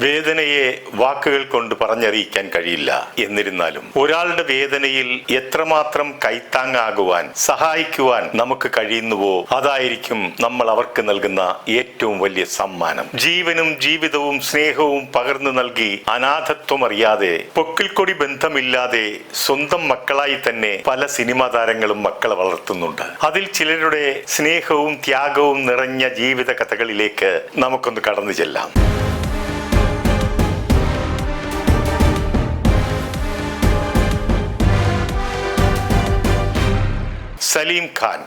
വേദനയെ വാക്കുകൾ കൊണ്ട് പറഞ്ഞറിയിക്കാൻ കഴിയില്ല. എന്നിരുന്നാലും ഒരാളുടെ വേദനയിൽ എത്രമാത്രം കൈത്താങ്ങാകുവാൻ സഹായിക്കുവാൻ നമുക്ക് കഴിയുന്നുവോ അതായിരിക്കും നമ്മൾ അവർക്ക് നൽകുന്ന ഏറ്റവും വലിയ സമ്മാനം. ജീവനും ജീവിതവും സ്നേഹവും പകർന്നു നൽകി അനാഥത്വം അറിയാതെ പൊക്കിൽക്കൊടി ബന്ധമില്ലാതെ സ്വന്തം മക്കളായി തന്നെ പല സിനിമാ താരങ്ങളും മക്കളെ വളർത്തുന്നുണ്ട്. അതിൽ ചിലരുടെ സ്നേഹവും ത്യാഗവും നിറഞ്ഞ ജീവിത കഥകളിലേക്ക് നമുക്കൊന്ന് കടന്നു ചെല്ലാം. സലീം ഖാൻ.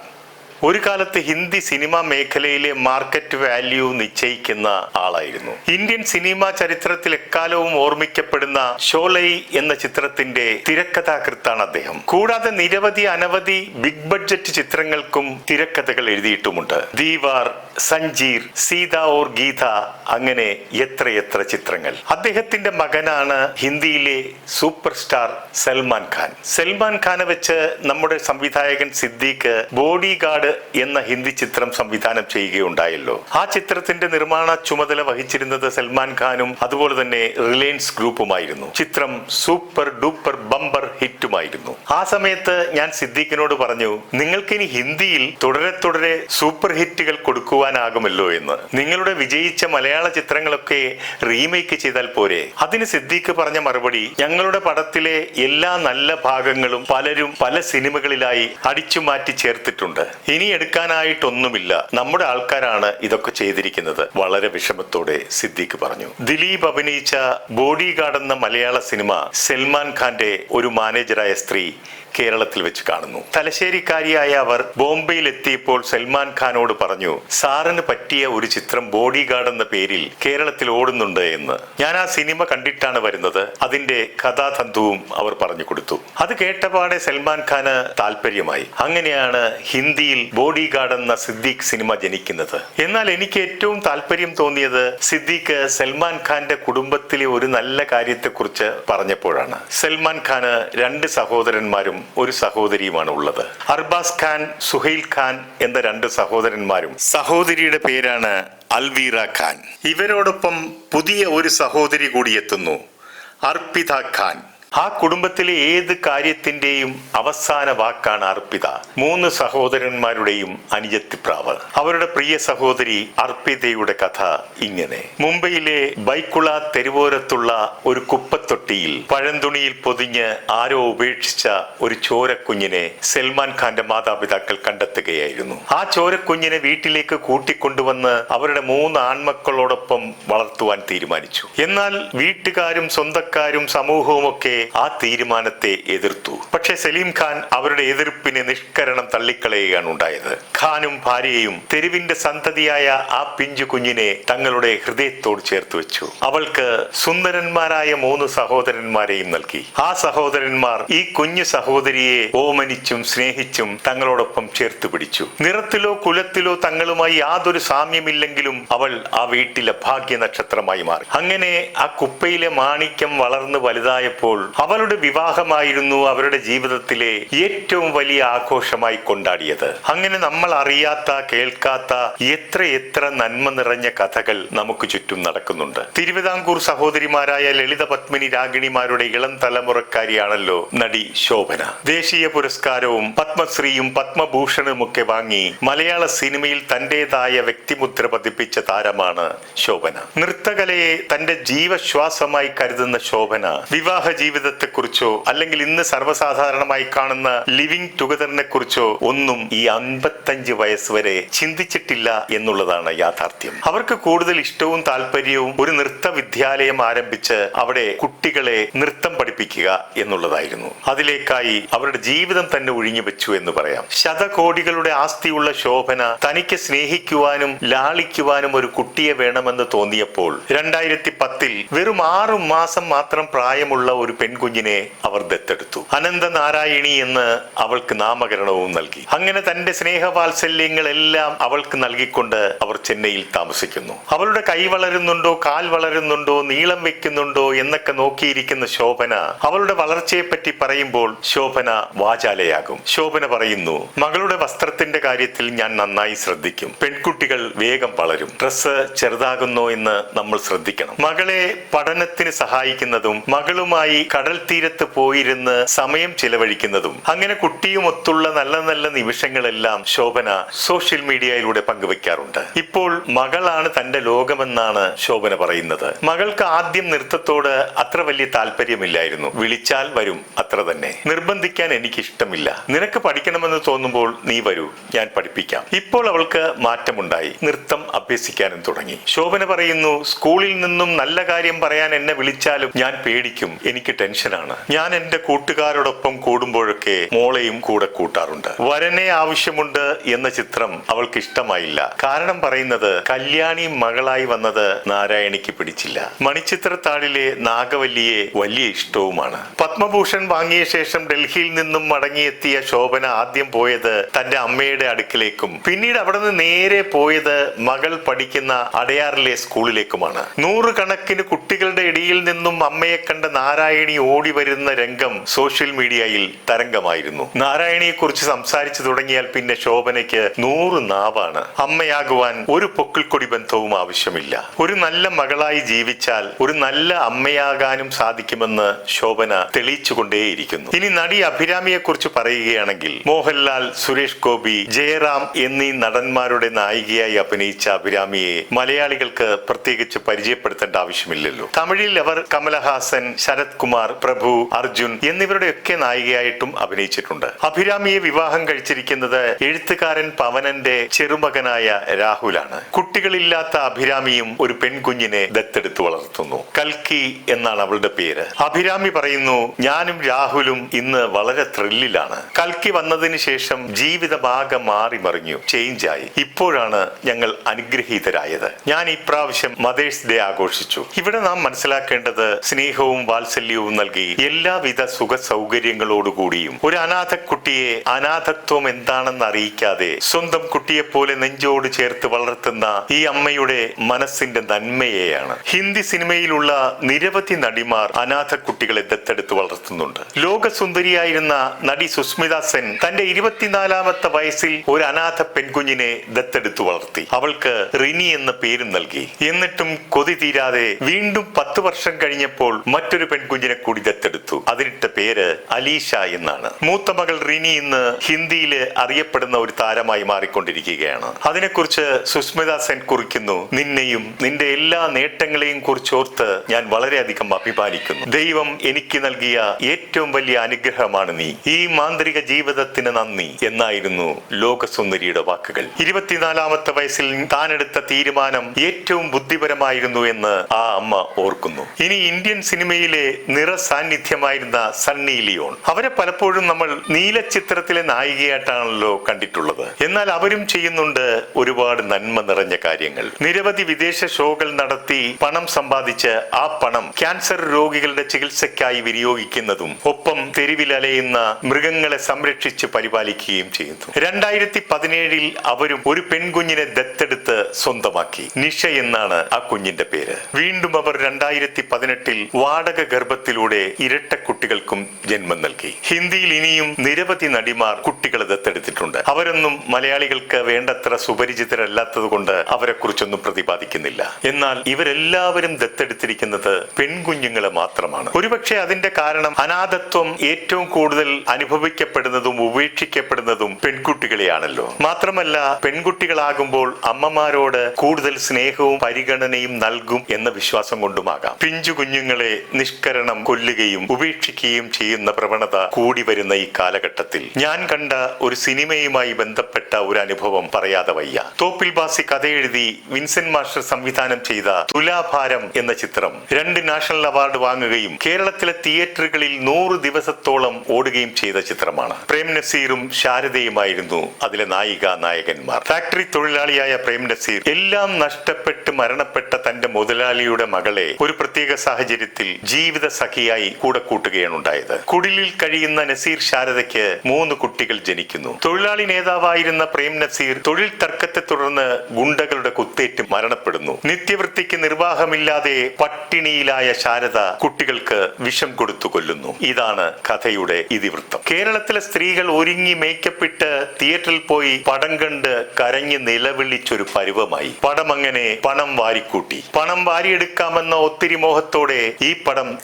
ഒരു കാലത്ത് ഹിന്ദി സിനിമാ മേഖലയിലെ മാർക്കറ്റ് വാല്യൂ നിശ്ചയിക്കുന്ന ആളായിരുന്നു. ഇന്ത്യൻ സിനിമാ ചരിത്രത്തിൽ എക്കാലവും ഓർമ്മിക്കപ്പെടുന്ന ഷോലൈ എന്ന ചിത്രത്തിന്റെ തിരക്കഥാകൃത്താണ് അദ്ദേഹം. കൂടാതെ നിരവധി അനവധി ബിഗ് ബഡ്ജറ്റ് ചിത്രങ്ങൾക്കും തിരക്കഥകൾ എഴുതിയിട്ടുമുണ്ട്. ദീവാർ സഞ്ജീർ സീത ഓർ ഗീത അങ്ങനെ എത്രയെത്ര ചിത്രങ്ങൾ. അദ്ദേഹത്തിന്റെ മകനാണ് ഹിന്ദിയിലെ സൂപ്പർ സ്റ്റാർ സൽമാൻ ഖാൻ. സൽമാൻ ഖാനെ വെച്ച് നമ്മുടെ സംവിധായകൻ സിദ്ദീഖ് ബോഡി ഗാർഡ് എന്ന ഹിന്ദി ചിത്രം സംവിധാനം ചെയ്യുകയുണ്ടായല്ലോ. ആ ചിത്രത്തിന്റെ നിർമ്മാണ ചുമതല വഹിച്ചിരുന്നത് സൽമാൻ ഖാനും അതുപോലെ തന്നെ റിലയൻസ് ഗ്രൂപ്പുമായിരുന്നു. ചിത്രം സൂപ്പർ ഡൂപ്പർ ബമ്പർ ഹിറ്റുമായിരുന്നു. ആ സമയത്ത് ഞാൻ സിദ്ദീഖിനോട് പറഞ്ഞു നിങ്ങൾക്കിനി ഹിന്ദിയിൽ തുടരെ തുടരെ സൂപ്പർ ഹിറ്റുകൾ കൊടുക്കുവാനാകുമല്ലോ എന്ന്. നിങ്ങളുടെ വിജയിച്ച മലയാള ചിത്രങ്ങളൊക്കെ റീമേക്ക് ചെയ്താൽ പോരെ. അതിന് സിദ്ദീഖ് പറഞ്ഞ മറുപടി ഞങ്ങളുടെ പടത്തിലെ എല്ലാ നല്ല ഭാഗങ്ങളും പലരും പല സിനിമകളിലായി അടിച്ചു മാറ്റി ചേർത്തിട്ടുണ്ട്. ഇനി എടുക്കാനായിട്ടൊന്നുമില്ല നമ്മുടെ ആൾക്കാരാണ് ഇതൊക്കെ ചെയ്തിരിക്കുന്നത്. വളരെ വിഷമത്തോടെ സിദ്ദീഖ് പറഞ്ഞു. ദിലീപ് അഭിനയിച്ച ബോഡി ഗാർഡ് എന്ന മലയാള സിനിമ സൽമാൻ ഖാന്റെ ഒരു മാനേജറായ സ്ത്രീ കേരളത്തിൽ വെച്ച് കാണുന്നു. തലശ്ശേരിക്കാരിയായ അവർ ബോംബെയിൽ എത്തിയപ്പോൾ സൽമാൻ ഖാനോട് പറഞ്ഞു സാറിന് പറ്റിയ ഒരു ചിത്രം ബോഡി ഗാർഡ് എന്ന പേരിൽ കേരളത്തിൽ ഓടുന്നുണ്ട് എന്ന്. ഞാൻ ആ സിനിമ കണ്ടിട്ടാണ് വരുന്നത്. അതിന്റെ കഥാതന്തുവും അവർ പറഞ്ഞു കൊടുത്തു. അത് കേട്ടപാടെ സൽമാൻ ഖാന് താല്പര്യമായി അങ്ങനെയാണ് ഹിന്ദിയിൽ ബോഡി ഗാർഡ് എന്ന സിദ്ദീഖ് സിനിമ ജനിക്കുന്നത്. എന്നാൽ എനിക്ക് ഏറ്റവും താല്പര്യം തോന്നിയത് സിദ്ദീഖ് സൽമാൻ ഖാന്റെ കുടുംബത്തിലെ ഒരു നല്ല കാര്യത്തെക്കുറിച്ച് പറഞ്ഞപ്പോഴാണ്. സൽമാൻ ഖാന് രണ്ട് സഹോദരന്മാരും ഒരു സഹോദരിയുമാണ് ഉള്ളത്. അർബാസ് ഖാൻ സുഹൈൽ ഖാൻ എന്ന രണ്ട് സഹോദരന്മാരും. സഹോദരിയുടെ പേരാണ് അൽവീറ ഖാൻ. ഇവരോടൊപ്പം പുതിയ ഒരു സഹോദരി കൂടി എത്തുന്നു. അർപ്പിത ഖാൻ. ആ കുടുംബത്തിലെ ഏത് കാര്യത്തിന്റെയും അവസാന വാക്കാണ് അർപ്പിത. മൂന്ന് സഹോദരന്മാരുടെയും അനുജത്തിപ്രാവ്. അവരുടെ പ്രിയ സഹോദരി അർപ്പിതയുടെ കഥ ഇങ്ങനെ. മുംബൈയിലെ ബൈക്കുള തെരുവോരത്തുള്ള ഒരു കുപ്പത്തൊട്ടിയിൽ പഴന്തുണിയിൽ പൊതിഞ്ഞ് ആരോ ഉപേക്ഷിച്ച ഒരു ചോരക്കുഞ്ഞിനെ സൽമാൻ ഖാന്റെ മാതാപിതാക്കൾ കണ്ടെത്തുകയായിരുന്നു. ആ ചോരക്കുഞ്ഞിനെ വീട്ടിലേക്ക് കൂട്ടിക്കൊണ്ടുവന്ന് അവരുടെ മൂന്ന് ആൺമക്കളോടൊപ്പം വളർത്തുവാൻ തീരുമാനിച്ചു. എന്നാൽ വീട്ടുകാരും സ്വന്തക്കാരും സമൂഹവും ഒക്കെ ആ തീരുമാനത്തെ എതിർത്തു. പക്ഷെ സലീം ഖാൻ അവരുടെ എതിർപ്പിനെ നിഷ്കരണം തള്ളിക്കളയുകയാണ് ഉണ്ടായത്. ഖാനും ഭാര്യയും തെരുവിന്റെ സന്തതിയായ ആ പിഞ്ചു കുഞ്ഞിനെ തങ്ങളുടെ ഹൃദയത്തോട് ചേർത്ത് വെച്ചു. അവൾക്ക് സുന്ദരന്മാരായ മൂന്ന് സഹോദരന്മാരെയും നൽകി. ആ സഹോദരന്മാർ ഈ കുഞ്ഞു സഹോദരിയെ ഓമനിച്ചും സ്നേഹിച്ചും തങ്ങളോടൊപ്പം ചേർത്ത് പിടിച്ചു. നിറത്തിലോ കുലത്തിലോ തങ്ങളുമായി യാതൊരു സാമ്യമില്ലെങ്കിലും അവൾ ആ വീട്ടിലെ ഭാഗ്യ നക്ഷത്രമായി മാറി. അങ്ങനെ ആ കുപ്പയിലെ മാണിക്യം വളർന്ന് വലുതായപ്പോൾ അവളുടെ വിവാഹമായിരുന്നു അവരുടെ ജീവിതത്തിലെ ഏറ്റവും വലിയ ആഘോഷമായി കൊണ്ടാടിയത്. അങ്ങനെ നമ്മൾ അറിയാത്ത കേൾക്കാത്ത എത്ര എത്ര നന്മ നിറഞ്ഞ കഥകൾ നമുക്ക് ചുറ്റും നടക്കുന്നുണ്ട്. തിരുവിതാംകൂർ സഹോദരിമാരായ ലളിത പത്മിനി രാഗിണിമാരുടെ ഇളം തലമുറക്കാരിയാണല്ലോ നടി ശോഭന. ദേശീയ പുരസ്കാരവും പത്മശ്രീയും പത്മഭൂഷണും ഒക്കെ വാങ്ങി മലയാള സിനിമയിൽ തന്റേതായ വ്യക്തിമുദ്ര പതിപ്പിച്ച താരമാണ് ശോഭന. നൃത്തകലയെ തന്റെ ജീവശ്വാസമായി കരുതുന്ന ശോഭന വിവാഹ ജീവിതത്തെക്കുറിച്ചോ അല്ലെങ്കിൽ ഇന്ന് സർവസാധാരണമായി കാണുന്ന ലിവിംഗ് ടുഗദറിനെ കുറിച്ചോ ഒന്നും ഈ അൻപത്തഞ്ച് വയസ്സ് വരെ ചിന്തിച്ചിട്ടില്ല എന്നുള്ളതാണ് യാഥാർത്ഥ്യം. അവർക്ക് കൂടുതൽ ഇഷ്ടവും താല്പര്യവും ഒരു നൃത്ത വിദ്യാലയം ആരംഭിച്ച് അവിടെ കുട്ടികളെ നൃത്തം പഠിപ്പിക്കുക എന്നുള്ളതായിരുന്നു. അതിലേക്കായി അവരുടെ ജീവിതം തന്നെ ഒഴിഞ്ഞു വെച്ചു എന്ന് പറയാം. ശതകോടികളുടെ ആസ്തിയുള്ള ശോഭന തനിക്ക് സ്നേഹിക്കുവാനും ലാളിക്കുവാനും ഒരു കുട്ടിയെ വേണമെന്ന് തോന്നിയപ്പോൾ രണ്ടായിരത്തി പത്തിൽ വെറും ആറു മാസം മാത്രം പ്രായമുള്ള ഒരു പെൺകുഞ്ഞിനെ അവർ ദത്തെടുത്തു. അനന്തനാരായണി എന്ന് അവൾക്ക് നാമകരണവും നൽകി. അങ്ങനെ തന്റെ സ്നേഹവാത്സല്യങ്ങളെല്ലാം അവൾക്ക് നൽകിക്കൊണ്ട് അവർ ചെന്നൈയിൽ താമസിക്കുന്നു. അവളുടെ കൈ വളരുന്നുണ്ടോ കാൽ വളരുന്നുണ്ടോ നീളം വെക്കുന്നുണ്ടോ എന്നൊക്കെ നോക്കിയിരിക്കുന്ന ശോഭന അവളുടെ വളർച്ചയെ പറ്റി പറയുമ്പോൾ ശോഭന വാചാലയാകും. ശോഭന പറയുന്നു മകളുടെ വസ്ത്രത്തിന്റെ കാര്യത്തിൽ ഞാൻ നന്നായി ശ്രദ്ധിക്കും. പെൺകുട്ടികൾ വേഗം വളരും. ഡ്രസ് ചെറുതാകുന്നോ എന്ന് നമ്മൾ ശ്രദ്ധിക്കണം. മകളെ പഠനത്തിന് സഹായിക്കുന്നതും മകളുമായി കടൽ തീരത്ത് പോയിരുന്ന് സമയം ചിലവഴിക്കുന്നതും അങ്ങനെ കുട്ടിയുമൊത്തുള്ള നല്ല നല്ല നിമിഷങ്ങളെല്ലാം ശോഭന സോഷ്യൽ മീഡിയയിലൂടെ പങ്കുവെക്കാറുണ്ട്. ഇപ്പോൾ മകളാണ് തന്റെ ലോകമെന്നാണ് ശോഭന പറയുന്നത്. മകൾക്ക് ആദ്യം നൃത്തത്തോട് അത്ര വലിയ താല്പര്യമില്ലായിരുന്നു. വിളിച്ചാൽ വരും അത്ര തന്നെ. നിർബന്ധിക്കാൻ എനിക്ക് ഇഷ്ടമില്ല നിനക്ക് പഠിക്കണമെന്ന് തോന്നുമ്പോൾ നീ വരൂ ഞാൻ പഠിപ്പിക്കാം. ഇപ്പോൾ അവൾക്ക് മാറ്റമുണ്ടായി. നൃത്തം അഭ്യസിക്കാനും തുടങ്ങി. ശോഭന പറയുന്നു സ്കൂളിൽ നിന്നും നല്ല കാര്യം പറയാൻ എന്നെ വിളിച്ചാലും ഞാൻ പേടിക്കും. എനിക്ക് ടെൻഷനാണ്. ഞാൻ എന്റെ കൂട്ടുകാരോടൊപ്പം കൂടുമ്പോഴൊക്കെ മോളെയും കൂടെ കൂട്ടാറുണ്ട്. വരനെ ആവശ്യമുണ്ട് എന്ന ചിത്രം അവൾക്ക് ഇഷ്ടമായില്ല കാരണം പറയുന്നത് കല്യാണി മകളായി വന്നത് നാരായണിക്ക് പിടിച്ചില്ല. മണിച്ചിത്രത്താളിലെ നാഗവല്ലിയെ വലിയ ഇഷ്ടവുമാണ്. പത്മഭൂഷൺ വാങ്ങിയ ശേഷം ഡൽഹിയിൽ നിന്നും മടങ്ങിയെത്തിയ ശോഭന ആദ്യം പോയത് തന്റെ അമ്മയുടെ അടുക്കിലേക്കും പിന്നീട് അവിടെ നിന്ന് നേരെ പോയത് മകൾ പഠിക്കുന്ന അടയാറിലെ സ്കൂളിലേക്കുമാണ്. നൂറുകണക്കിന് കുട്ടികളുടെ ഇടയിൽ നിന്നും അമ്മയെ കണ്ട നാരായണി ഓടി വരുന്ന രംഗം സോഷ്യൽ മീഡിയയിൽ തരംഗമായിരുന്നു. നാരായണിയെ കുറിച്ച് സംസാരിച്ചു തുടങ്ങിയാൽ പിന്നെ ശോഭനയ്ക്ക് നൂറ് നാവാണ്. അമ്മയാകുവാൻ ഒരു പൊക്കിൾക്കൊടി ബന്ധവും ആവശ്യമില്ല. ഒരു നല്ല മകളായി ജീവിച്ചാൽ ഒരു നല്ല അമ്മയാകാനും സാധിക്കുമെന്ന് ശോഭന തെളിയിച്ചുകൊണ്ടേയിരിക്കുന്നു. ഇനി നടി അഭിരാമിയെ കുറിച്ച് പറയുകയാണെങ്കിൽ മോഹൻലാൽ സുരേഷ് ഗോപി ജയറാം എന്നീ നടന്മാരുടെ നായികയായി അഭിനയിച്ച അഭിരാമിയെ മലയാളികൾക്ക് പ്രത്യേകിച്ച് പരിചയപ്പെടുത്തേണ്ട ആവശ്യമില്ലല്ലോ. തമിഴിൽ അവർ കമലഹാസൻ ശരത് കുമാർ പ്രഭു അർജുൻ എന്നിവരുടെയൊക്കെ നായികയായിട്ടും അഭിനയിച്ചിട്ടുണ്ട്. അഭിരാമിയെ വിവാഹം കഴിച്ചിരിക്കുന്നത് എഴുത്തുകാരൻ പവനന്റെ ചെറുമകനായ രാഹുലാണ്. കുട്ടികളില്ലാത്ത അഭിരാമിയും ഒരു പെൺകുഞ്ഞിനെ ദത്തെടുത്തു വളർത്തുന്നു. കൽക്കി എന്നാണ് അവളുടെ പേര്. അഭിരാമി പറയുന്നു ഞാനും രാഹുലും ഇന്ന് വളരെ ത്രില്ലിലാണ്. കൽക്കി വന്നതിന് ശേഷം ജീവിതമാകെ മാറി മറിഞ്ഞു ചേഞ്ചായി. ഇപ്പോഴാണ് ഞങ്ങൾ അനുഗ്രഹീതരായത്. ഞാൻ ഇപ്രാവശ്യം മദേഴ്സ് ഡേ ആഘോഷിച്ചു. ഇവിടെ നാം മനസ്സിലാക്കേണ്ടത് സ്നേഹവും വാത്സല്യവും നൽകി എല്ലാവിധ സുഖ സൗകര്യങ്ങളോടുകൂടിയും ഒരു അനാഥ കുട്ടിയെ അനാഥത്വം എന്താണെന്ന് അറിയിക്കാതെ സ്വന്തം കുട്ടിയെ പോലെ നെഞ്ചോട് ചേർത്ത് വളർത്തുന്ന ഈ അമ്മയുടെ മനസ്സിന്റെ നന്മയെയാണ്. ഹിന്ദി സിനിമയിലുള്ള നിരവധി നടിമാർ അനാഥ കുട്ടികളെ ദത്തെടുത്ത് വളർത്തുന്നുണ്ട്. ലോകസുന്ദരിയായിരുന്ന നടി സുസ്മിത സെൻ തന്റെ ഇരുപത്തിനാലാമത്തെ വയസ്സിൽ ഒരു അനാഥ പെൺകുഞ്ഞിനെ ദത്തെടുത്ത് വളർത്തി. അവൾക്ക് റിനി എന്ന പേരും നൽകി. എന്നിട്ടും കൊതി തീരാതെ വീണ്ടും പത്ത് വർഷം കഴിഞ്ഞപ്പോൾ മറ്റൊരു പെൺകുഞ്ഞിനെ കൂടി ദത്തെടുത്തു അതിനിട്ട പേര് അലീഷ എന്നാണ്. മൂത്ത മകൾ റിനി ഇന്ന് ഹിന്ദിയിൽ അറിയപ്പെടുന്ന ഒരു താരമായി മാറിക്കൊണ്ടിരിക്കുകയാണ്. അതിനെക്കുറിച്ച് സുസ്മിത സെൻ കുറിക്കുന്നു. നിന്നെയും നിന്റെ എല്ലാ നേട്ടങ്ങളെയും കുറിച്ചോർത്ത് ഞാൻ വളരെയധികം അഭിമാനിക്കുന്നു. ദൈവം എനിക്ക് നൽകിയ ഏറ്റവും വലിയ അനുഗ്രഹമാണ് നീ. ഈ മാന്ത്രിക ജീവിതത്തിന് നന്ദി എന്നായിരുന്നു ലോകസുന്ദരിയുടെ വാക്കുകൾ. ഇരുപത്തിനാലാമത്തെ വയസ്സിൽ താൻ എടുത്ത തീരുമാനം ഏറ്റവും ബുദ്ധിപരമായിരുന്നു എന്ന് ആ അമ്മ ഓർക്കുന്നു. ഇനി ഇന്ത്യൻ സിനിമയിലെ നിറ സാന്നിധ്യമായിരുന്ന സണ്ണി ലിയോൺ. അവരെ പലപ്പോഴും നമ്മൾ നീല ചിത്രത്തിലെ നായികയായിട്ടാണല്ലോ കണ്ടിട്ടുള്ളത്. എന്നാൽ അവരും ചെയ്യുന്നുണ്ട് ഒരുപാട് നന്മ നിറഞ്ഞ കാര്യങ്ങൾ. നിരവധി വിദേശ ഷോകൾ നടത്തി പണം സമ്പാദിച്ച് ആ പണം ക്യാൻസർ രോഗികളുടെ ചികിത്സയ്ക്കായി വിനിയോഗിക്കുന്നതും ഒപ്പം തെരുവിൽ അലയുന്ന മൃഗങ്ങളെ സംരക്ഷിച്ച് പരിപാലിക്കുകയും ചെയ്യുന്നു. രണ്ടായിരത്തി പതിനേഴിൽ അവരും ഒരു പെൺകുഞ്ഞിനെ ദത്തെടുത്ത് സ്വന്തമാക്കി. നിഷ എന്നാണ് ആ കുഞ്ഞിന്റെ പേര്. വീണ്ടും അവർ രണ്ടായിരത്തി പതിനെട്ടിൽ വാടക ഗർഭത്തിലൂടെ ഇരട്ട കുട്ടികൾക്കും ജന്മം നൽകി. ഹിന്ദിയിൽ ഇനിയും നിരവധി നടിമാർ കുട്ടികളെ ദത്തെടുത്തിട്ടുണ്ട്. അവരൊന്നും മലയാളികൾക്ക് വേണ്ടത്ര സുപരിചിതരല്ലാത്തത് കൊണ്ട് അവരെ കുറിച്ചൊന്നും പ്രതിപാദിക്കുന്നില്ല. എന്നാൽ ഇവരെല്ലാവരും ദത്തെടുത്തിരിക്കുന്നത് പെൺകുഞ്ഞുങ്ങളെ മാത്രമാണ്. ഒരുപക്ഷെ അതിന്റെ കാരണം അനാഥത്വം ഏറ്റവും കൂടുതൽ അനുഭവിക്കപ്പെടുന്നതും ഉപേക്ഷിക്കപ്പെടുന്നതും പെൺകുട്ടികളെയാണല്ലോ. മാത്രമല്ല പെൺകുട്ടികളാകുമ്പോൾ അമ്മമാരോട് കൂടുതൽ സ്നേഹവും പരിഗണനയും നൽകും എന്ന വിശ്വാസം കൊണ്ടുമാകാം. പിഞ്ചു കുഞ്ഞുങ്ങളെ നിഷ്കരണം കൊല്ലുകയും ഉപേക്ഷിക്കുകയും ചെയ്യുന്ന പ്രവണത കൂടി വരുന്ന ഈ കാലഘട്ടത്തിൽ. ഞാൻ കണ്ട ഒരു സിനിമയുമായി ബന്ധപ്പെട്ട ഒരു അനുഭവം പറയാതെ വയ്യ. തോപ്പിൽ ബാസി കഥയെഴുതി വിൻസെന്റ് മാസ്റ്റർ സംവിധാനം ചെയ്ത തുലാഭാരം എന്ന ചിത്രം രണ്ട് നാഷണൽ അവാർഡ് വാങ്ങുകയും കേരളത്തിലെ തിയേറ്ററുകളിൽ നൂറ് ദിവസത്തോളം ഓടുകയും ചെയ്ത ചിത്രമാണ്. പ്രേം നസീറും ശാരദയുമായിരുന്നു അതിലെ നായിക നായകന്മാർ. ഫാക്ടറി തൊഴിലാളിയായ പ്രേം നസീർ എല്ലാം നഷ്ടപ്പെട്ട് മരണപ്പെട്ട തന്റെ മുതലാളിയുടെ മകളെ ഒരു പ്രത്യേക സാഹചര്യത്തിൽ ജീവിത സഖി സഖിയായി കൂടെ കൂട്ടുകയാണ് ഉണ്ടായത്. കുടിലിൽ കഴിയുന്ന നസീർ ശാരദയ്ക്ക് മൂന്ന് കുട്ടികൾ ജനിക്കുന്നു. തൊഴിലാളി നേതാവായിരുന്ന പ്രേം നസീർ തൊഴിൽ തർക്കത്തെ തുടർന്ന് ഗുണ്ടകളുടെ കുത്തേറ്റ് മരണപ്പെടുന്നു. നിത്യവൃത്തിക്ക് നിർവാഹമില്ലാതെ പട്ടിണിയിലായ ശാരദ കുട്ടികൾക്ക് വിഷം കൊടുത്തു കൊല്ലുന്നു. ഇതാണ് കഥയുടെ ഇതിവൃത്തം. കേരളത്തിലെ സ്ത്രീകൾ ഒരുങ്ങി മേക്കപ്പിട്ട് തിയേറ്ററിൽ പോയി പടം കണ്ട് കരഞ്ഞ് നിലവിളിച്ചൊരു പരുവമായി. പടം അങ്ങനെ പണം വാരിക്കൂട്ടി. പണം വാരിയെടുക്കാമെന്ന ഒത്തിരി മോഹത്തോടെ ഈ പടം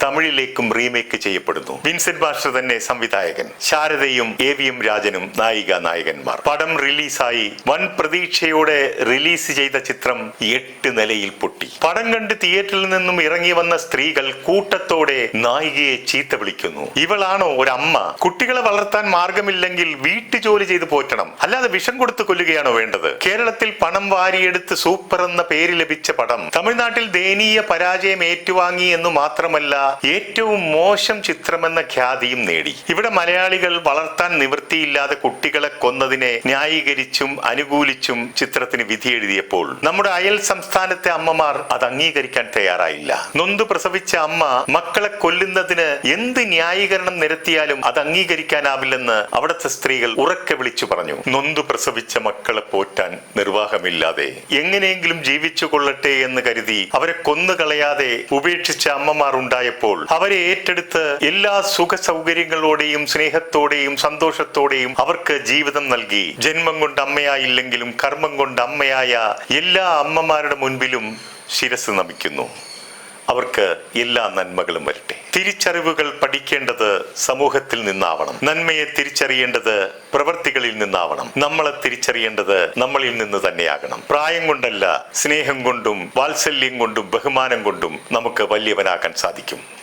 തമിഴിലേക്കും റീമേക്ക് ചെയ്യപ്പെടുന്നു. വിൻസെന്റ് മാസ്റ്റർ തന്നെ സംവിധായകൻ. ശാരദയും എ വി എം രാജനും നായിക നായകന്മാർ. പടം റിലീസായി. വൻ പ്രതീക്ഷയോടെ റിലീസ് ചെയ്ത ചിത്രം എട്ട് നിലയിൽ പൊട്ടി. പടം കണ്ട് തിയേറ്ററിൽ നിന്നും ഇറങ്ങി വന്ന സ്ത്രീകൾ കൂട്ടത്തോടെ നായികയെ ചീത്ത വിളിക്കുന്നു. ഇവളാണോ ഒരമ്മ? കുട്ടികളെ വളർത്താൻ മാർഗമില്ലെങ്കിൽ വീട്ടുജോലി ചെയ്ത് പോറ്റണം. അല്ലാതെ വിഷം കൊടുത്ത് കൊല്ലുകയാണോ വേണ്ടത്? കേരളത്തിൽ പണം വാരിയെടുത്ത് സൂപ്പർ എന്ന പേര് ലഭിച്ച പടം തമിഴ്നാട്ടിൽ ദയനീയ പരാജയം ഏറ്റുവാങ്ങി എന്ന് മാത്രമല്ല മോശം ചിത്രമെന്ന ഖ്യാതിയും നേടി. ഇവിടെ മലയാളികൾ വളർത്താൻ നിവൃത്തിയില്ലാതെ കുട്ടികളെ കൊന്നതിനെ ന്യായീകരിച്ചും അനുകൂലിച്ചും ചിത്രത്തിന് വിധിയെഴുതിയപ്പോൾ നമ്മുടെ അയൽ സംസ്ഥാനത്തെ അമ്മമാർ അത് അംഗീകരിക്കാൻ തയ്യാറായില്ല. നൊന്തു പ്രസവിച്ച അമ്മ മക്കളെ കൊല്ലുന്നതിന് എന്ത് ന്യായീകരണം നിരത്തിയാലും അത് അംഗീകരിക്കാനാവില്ലെന്ന് അവിടുത്തെ സ്ത്രീകൾ ഉറക്കെ വിളിച്ചു പറഞ്ഞു. നൊന്തു പ്രസവിച്ച മക്കളെ പോറ്റാൻ നിർവാഹമില്ലാതെ എങ്ങനെയെങ്കിലും ജീവിച്ചു കൊള്ളട്ടെ എന്ന് കരുതി അവരെ കൊന്നുകളയാതെ ഉപേക്ഷിച്ച അമ്മമാർ ഉണ്ടായപ്പോൾ അവരെ ഏറ്റെടുത്ത് എല്ലാ സുഖ സൗകര്യങ്ങളോടെയും സ്നേഹത്തോടെയും സന്തോഷത്തോടെയും അവർക്ക് ജീവിതം നൽകി. ജന്മം കൊണ്ട് അമ്മയായില്ലെങ്കിലും കർമ്മം കൊണ്ട് അമ്മയായ എല്ലാ അമ്മമാരുടെ മുൻപിലും ശിരസ് നമിക്കുന്നു. അവർക്ക് എല്ലാ നന്മകളും വരട്ടെ. തിരിച്ചറിവുകൾ പഠിക്കേണ്ടത് സമൂഹത്തിൽ നിന്നാവണം. നന്മയെ തിരിച്ചറിയേണ്ടത് പ്രവൃത്തികളിൽ നിന്നാവണം. നമ്മളെ തിരിച്ചറിയേണ്ടത് നമ്മളിൽ നിന്ന് തന്നെയാകണം. പ്രായം കൊണ്ടല്ല സ്നേഹം കൊണ്ടും വാത്സല്യം കൊണ്ടും ബഹുമാനം കൊണ്ടും നമുക്ക് വലിയവനാക്കാൻ സാധിക്കും.